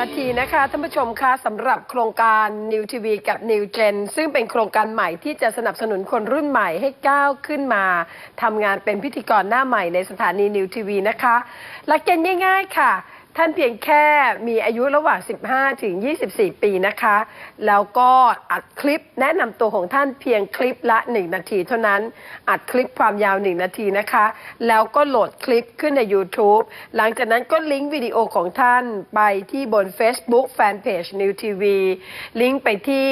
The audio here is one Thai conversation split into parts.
นาทีนะคะท่านผู้ชมคะสำหรับโครงการ New TV กับ New Gen ซึ่งเป็นโครงการใหม่ที่จะสนับสนุนคนรุ่นใหม่ให้ก้าวขึ้นมาทำงานเป็นพิธีกรหน้าใหม่ในสถานี New TV นะคะหลักเกณฑ์ง่าย ๆ ค่ะ ท่านเพียงแค่มีอายุระหว่าง 15 ถึง 24 ปีนะคะ แล้วก็อัดคลิปแนะนำตัวของท่านเพียงคลิปละ 1 นาทีเท่านั้น อัดคลิปความยาว 1 นาทีนะคะ แล้วก็โหลดคลิปขึ้นใน YouTube หลังจากนั้นก็ลิงก์วิดีโอของท่านไปที่บน Facebook Fanpage New TV ลิงก์ไปที่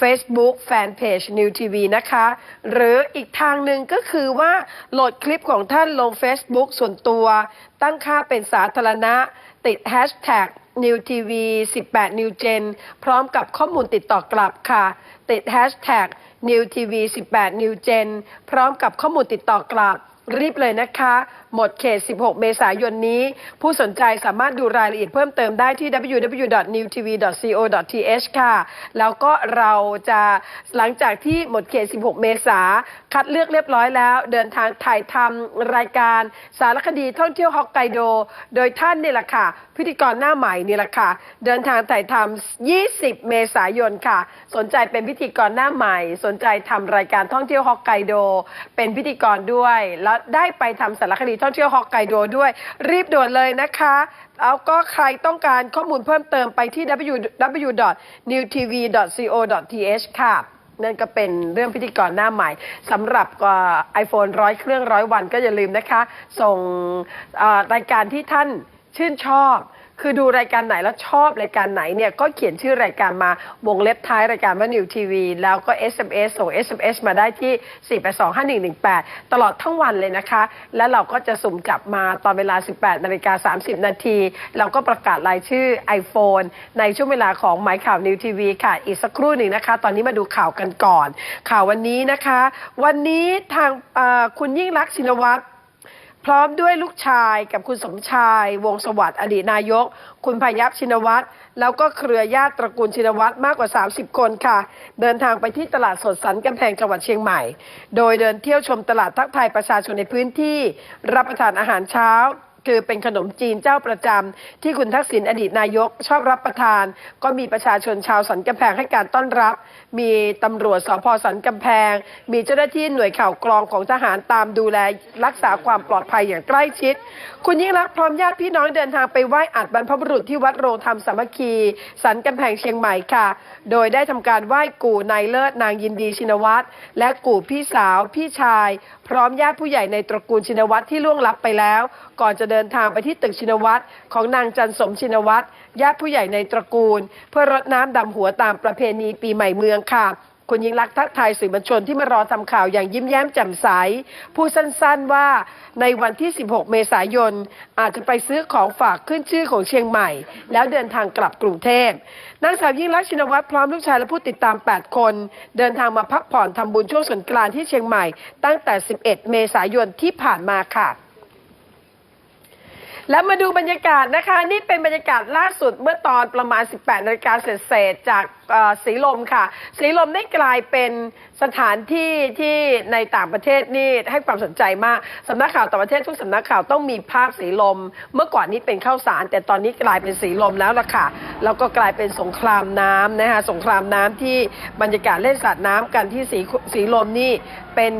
Facebook Fanpage New TV นะคะ หรืออีกทางหนึ่งก็คือว่าโหลดคลิปของท่านลง Facebook ส่วนตัว ตั้งค่าเป็นสาธารณะ ติดแฮชแท็ก New TV 18 New Gen พร้อมกับข้อมูลติดต่อกลับค่ะ ติดแฮชแท็ก New TV 18 New Gen พร้อมกับข้อมูลติดต่อกลับ รีบเลยนะคะ หมดเขต 16 เมษายนนี้ ผู้สนใจสามารถดูรายละเอียดเพิ่มเติมได้ที่ www.newtv.co.th ค่ะ แล้วก็เราจะหลังจากที่หมดเขต 16 เมษาคัดเลือกเรียบร้อยแล้ว เดินทางถ่ายทำรายการสารคดีท่องเที่ยวฮอกไกโด โดยท่านนี่แหละค่ะ พิธีกรหน้าใหม่นี่แหละค่ะ เดินทางถ่ายทำ20 เมษายนค่ะ สนใจเป็นพิธีกรหน้าใหม่ สนใจทำรายการท่องเที่ยวฮอกไกโด เป็นพิธีกรด้วย แล้วได้ไปทำสารคดีท่องเที่ยวฮอกไกโดด้วย รีบด่วนเลยนะคะแล้วก็ใครต้องการข้อมูลเพิ่มเติมไปที่ www.newtv.co.th ค่ะนั่นก็เป็นเรื่องพิธีกรหน้าใหม่สำหรับไอโฟนร้อยเครื่องร้อยวันก็อย่าลืมนะคะ ส่งรายการที่ท่านชื่นชอบ คือดูรายการไหนแล้วชอบรายการไหนเนี่ยก็เขียนชื่อรายการมาวงเล็บท้ายรายการว่านิวทีวีแล้วก็ SMS ส่ง SMS มาได้ที่ 4825118 ตลอดทั้งวันเลยนะคะ แล้วเราก็จะสุ่มจับมาตอนเวลา 18นาฬิกา30 นาที เราก็ประกาศรายชื่อ iPhone ในช่วงเวลาของหมายข่าวนิวทีวีค่ะ อีกสักครู่หนึ่งนะคะ ตอนนี้มาดูข่าวกันก่อน ข่าววันนี้นะคะ วันนี้ทางคุณยิ่งรักชินวัตร พร้อมด้วยลูกชายกับคุณสมชาย วงสวัสดิ์อดีตนายก คุณพยัพชินวัตรแล้วก็เครือญาติตระกูลชินวัตรมากกว่า 30 คนค่ะ เดินทางไปที่ตลาดสดสันกำแพงจังหวัดเชียงใหม่ โดยเดินเที่ยวชมตลาดทักทายประชาชนในพื้นที่ รับประทานอาหารเช้า คือเป็นขนมจีนเจ้าประจำที่คุณทักษิณอดีตนายกชอบรับประทาน ก็มีประชาชนชาวสันกำแพงให้การต้อนรับ มีตำรวจสพสันกำแพง มีเจ้าหน้าที่หน่วยข่าวกรองของทหารตามดูแลรักษาความปลอดภัยอย่างใกล้ชิด คุณยิ่งรักพร้อมญาติพี่น้องเดินทางไปไหว้อัฐบรรพบุรุษที่วัดโรงธรรมสามัคคี สันกำแพงเชียงใหม่ค่ะ โดยได้ทำการไหว้กู่นายเลิศนางยินดีชินวัตรและกู่พี่สาวพี่ชาย พร้อมญาติผู้ใหญ่ในตระกูลชินวัตรที่ล่วงลับไปแล้ว ก่อนจะเดินทางไปที่ตึกชินวัตรของนางจันสมชินวัตรญาติผู้ใหญ่ในตระกูล เพื่อรดน้ำดำหัวตามประเพณีปีใหม่เมืองค่ะคุณยิ่งรักทักทายสื่อมวลชนที่มารอทำข่าวอย่างยิ้มแย้มแจ่มใส พูดสั้นๆว่าในวันที่ 16 เมษายน อาจจะไปซื้อของฝากขึ้นชื่อของเชียงใหม่ แล้วเดินทางกลับกรุงเทพนางสาวยิ่งรักชินวัตรพร้อมลูกชายและผู้ติดตาม 8 คน เดินทางมาพักผ่อนทำบุญช่วงสงกรานต์ที่เชียงใหม่ ตั้งแต่ 11 เมษายนที่ผ่านมาค่ะ แล้วมาดูบรรยากาศนะคะ นี่เป็นบรรยากาศล่าสุดเมื่อตอนประมาณ 18นาฬิกาเศษจากสีลมค่ะ สีลมได้กลายเป็นสถานที่ที่ในต่างประเทศนี่ให้ความสนใจมากสำนักข่าวต่างประเทศทุกสำนักข่าวต้องมีภาพสีลม เมื่อก่อนนี้เป็นข้าวสาร แต่ตอนนี้กลายเป็นสีลมแล้วล่ะค่ะแล้วก็กลายเป็นสงครามน้ำนะคะสงครามน้ำที่บรรยากาศเล่นสาดน้ำกันที่สีสีลมนี่เป็น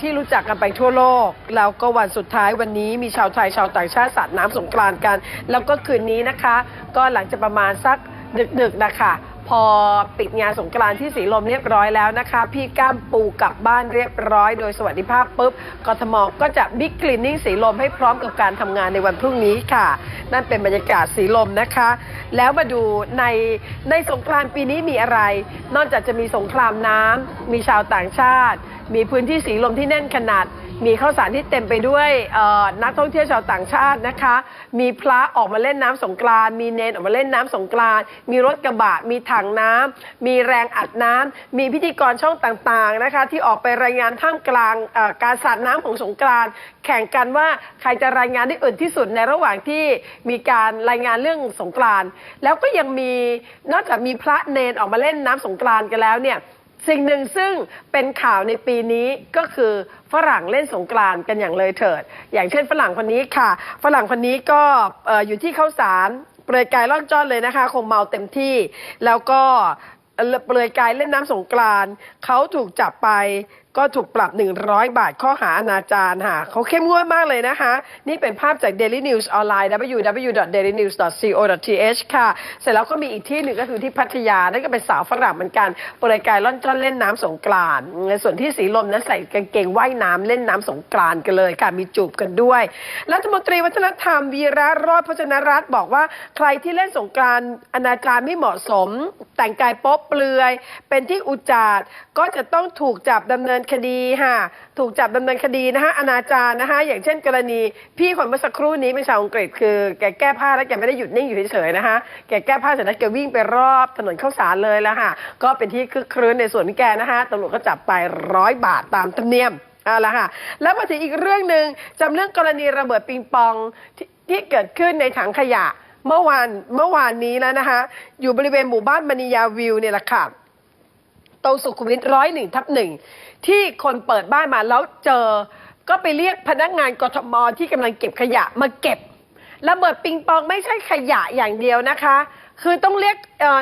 ที่รู้จักกันไปทั่วโลก แล้วก็วันสุดท้ายวันนี้มีชาวไทยชาวต่างชาติสาดน้ำสงกรานต์กัน แล้วก็คืนนี้นะคะ ก็หลังจากประมาณสักดึกๆนะคะ พอปิดงานสงกรานต์ที่สีลมเรียบร้อยแล้วนะคะ พี่ก้ามปูกลับบ้านเรียบร้อย โดยสวัสดิภาพปุ๊บกทมก็จะบิ๊กคลีนนิ่งสีลมให้พร้อมกับการทำงานในวันพรุ่งนี้ค่ะ นั่นเป็นบรรยากาศสีลมนะคะ แล้วมาดูในในสงกรานต์ปีนี้มีอะไร นอกจากจะมีสงครามน้ำมีชาวต่างชาติ มีพื้นที่สีลมที่แน่นขนาด มีข้าวสารที่เต็มไปด้วยเอ่อนักท่องเที่ยวชาวต่างชาตินะคะ มีพระออกมาเล่นน้ำสงกรานต์มีเนนออกมาเล่นน้ำสงกรานต์มีรถกระบะมีทถังน้ำมีแรงอัดน้ำมีพิธีกรช่องต่างๆนะคะ ที่ออกไปรายงานท่ามกลางการสาดน้ำของสงกรานแข่งกันว่าใครจะรายงานได้อื่นที่สุดในระหว่างที่มีการรายงานเรื่องสงกรานแล้วก็ยังมีนอกจากมีพระเนนออกมาเล่นน้ำสงกรานกันแล้วเนี่ยสิ่งหนึ่งซึ่งเป็นข่าวในปีนี้ก็คือฝรั่งเล่นสงกรานกันอย่างเลยเถิด อย่างเช่นฝรั่งคนนี้ค่ะ ฝรั่งคนนี้ก็เอ่ออยู่ที่เข้าสาร เปลือยกายล่อนจ้อนเลยนะคะ คงเมาเต็มที่ แล้วก็เปลือยกายเล่นน้ำสงกรานต์เขาถูกจับไป ก็ถูกปรับ 100 บาทข้อหาอนาจารค่ะเขาเข้มงวดมากเลยนะคะ นี่เป็นภาพจาก Daily News ออนไลน์ www.dailynews.co.th ค่ะ เสร็จแล้วก็มีอีกที่หนึ่งก็คือที่พัทยา นั่นก็เป็นสาวฝรั่งเหมือนกันเปลือยกายล่อนจ้อนเล่นน้ำสงกรานส่วนที่สีลมนั้นใส่กางเกงว่ายน้ำเล่นน้ำสงกรานกันเลยค่ะ มีจูบกันด้วย รัฐมนตรีวัฒนธรรมวีระรอดพจนรัตน์บอกว่าใครที่เล่นสงกรานอนาจารไม่เหมาะสม แต่งกายโป๊ะเปลือย เป็นที่อุจาดก็จะต้องถูกจับดำเนินคดีค่ะถูกจับดำเนินคดีนะคะอนาจารนะคะอย่างเช่นกรณี พี่คนเมื่อสักครู่นี้เป็นชาวอังกฤษคือแกแก้ผ้าแล้วแกไม่ได้หยุดนิ่งอยู่เฉยๆนะคะแกแก้ผ้าเสร็จแล้วแกวิ่งไปรอบถนนข้าวสารเลยแล้วค่ะก็เป็นที่คึกครื้นในส่วนที่แกนะคะตำรวจก็จับไปร้อยบาทตามธรรมเนียมเอาละค่ะ แล้วมาถึงอีกเรื่องหนึ่งจำเรื่องกรณีระเบิดปิงปองที่ที่เกิดขึ้นในถังขยะเมื่อวานเมื่อวานนี้แล้วนะคะ อยู่บริเวณหมู่บ้านมณียาวิวเนี่ยแหละค่ะตรงสุขุมวิทร้อยหนึ่งทับหนึ่ง ที่คนเปิดบ้านมาแล้วเจอ ก็ไปเรียกพนักงานกทมที่กำลังเก็บขยะมาเก็บระเบิดปิงปองไม่ใช่ขยะอย่างเดียวนะคะ คือต้องเรียก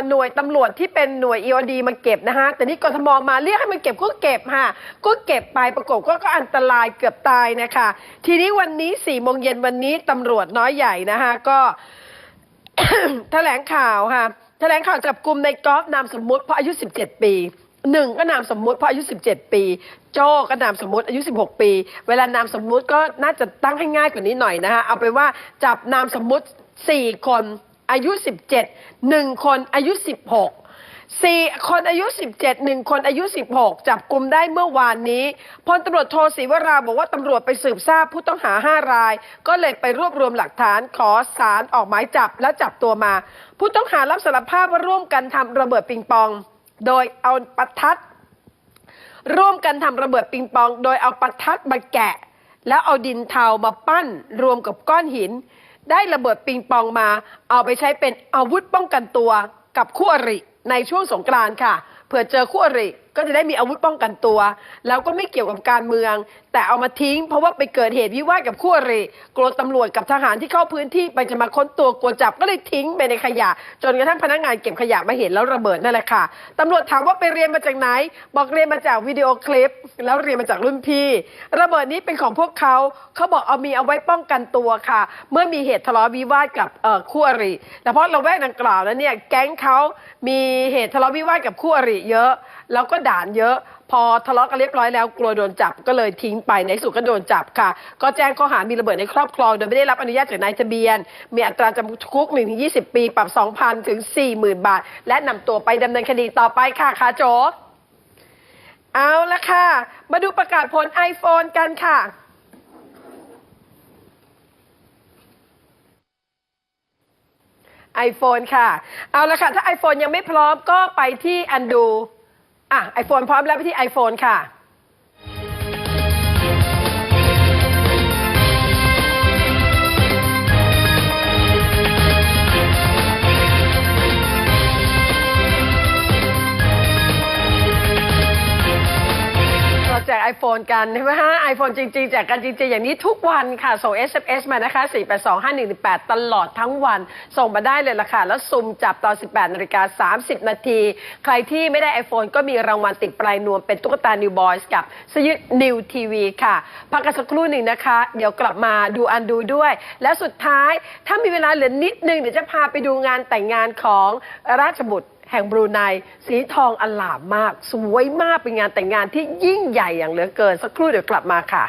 หน่วยตำรวจที่เป็นหน่วย EOD มาเก็บนะคะแต่นี่กทมมาเรียกให้มันเก็บก็เก็บค่ะ ก็เก็บไปประกบก็ก็อันตรายเกือบตายนะคะ ทีนี้วันนี้สี่โมงเย็นวันนี้ตำรวจน้อยใหญ่นะคะก็แถลงข่าวค่ะแถลงข่าวจับกลุ่มในกอล์ฟนามสมมุติเพราะอายุ 17 ปี หนึ่งก็นามสมมุติเพราะอายุ17 ปี โจ้ก็นามสมมุติอายุ 16 ปี เวลานามสมมุติก็น่าจะตั้งให้ง่ายกว่านี้หน่อยนะคะเอาไปนว่าจับนามสมมุติ 4 คนอายุ 17 1 คนอายุ 16สี่คนอายุ 17หนึ่งคนอายุ 16 จับกลุ่มได้เมื่อวานนี้พลตำรวจโทศรีวราบอกว่าตำรวจไปสืบทราบผู้ต้องหา 5 ราย ก็เลยไปรวบรวมหลักฐานขอสารออกหมายจับและจับตัวมา ผู้ต้องหารับสารภาพว่าร่วมกันทำระเบิดปิงปอง โดยเอาประทัด ร่วมกันทำระเบิดปิงปอง โดยเอาประทัดมาแกะ แล้วเอาดินเทามาปั้นรวมกับก้อนหิน ได้ระเบิดปิงปองมา เอาไปใช้เป็นอาวุธป้องกันตัวกับคู่อริในช่วงสงกรานต์ค่ะเผื่อเจอคู่อริ ก็จะได้มีอาวุธป้องกันตัว แล้วก็ไม่เกี่ยวกับการเมือง แต่เอามาทิ้ง เพราะว่าไปเกิดเหตุวิวาทกับคู่อริกลัวตำรวจกับทหารที่เข้าพื้นที่ไปจะมาค้นตัวกลัวจับก็เลยทิ้งไปในขยะ จนกระทั่งพนักงานเก็บขยะมาเห็นแล้วระเบิดนั่นแหละค่ะตำรวจถามว่าไปเรียนมาจากไหน บอกเรียนมาจากวิดีโอคลิป แล้วเรียนมาจากรุ่นพี่ ระเบิดนี้เป็นของพวกเขาเขาบอกเอามีเอาไว้ป้องกันตัวค่ะ เมื่อมีเหตุทะเลาะวิวาทกับคู่อริแต่เพราะเราแวกดังกล่าวแล้วเนี่ยแก๊งเขามีเหตุทะเลาะวิวาทกับคู่อริเยอะ แล้วก็ด่านเยอะพอทะเลาะกันเรียบร้อยแล้วกลัวโดนจับก็เลยทิ้งไปในสุดก็โดนจับค่ะ ก็แจ้งข้อหามีระเบิดในครอบครองโดยไม่ได้รับอนุญาตจากนายทะเบียน มีอัตราจำคุก1ถึง20 ปี ปรับ 2,000 ถึง 40,000 บาท และนำตัวไปดำเนินคดีต่อไปค่ะค่ะโจเอาละค่ะ มาดูประกาศผล iPhone กันค่ะ iPhone ค่ะ เอาละค่ะ ถ้า iPhone ยังไม่พร้อมก็ไปที่ อะไอโฟนพร้อมแล้วไปที่ iPhone ค่ะ iPhone กันใช่ไหมฮะ iPhone จริง ๆ แจกกันจริง ๆ อย่างนี้ทุกวันค่ะ ส่ง SMS มานะคะ 4825118 ตลอดทั้งวัน ส่งมาได้เลยล่ะค่ะ แล้วซุ่มจับตอน 18นาฬิกา30 นาที ใครที่ไม่ได้ iPhone ก็มีรางวัลติดปลายนวมเป็นตุ๊กตา New Boys กับสยุด New TV ค่ะ พักกันสักครู่หนึ่งนะคะ เดี๋ยวกลับมาดูอันดูด้วย และสุดท้ายถ้ามีเวลาเหลือนิดนึงเดี๋ยวจะพาไปดูงานแต่งงานของราชบุตรแห่งบรูไนสีทองอลามมาก สวยมากเป็นงานแต่งงานที่ยิ่งใหญ่อย่างเหลือเกิน สักครู่เดี๋ยวกลับมาค่ะ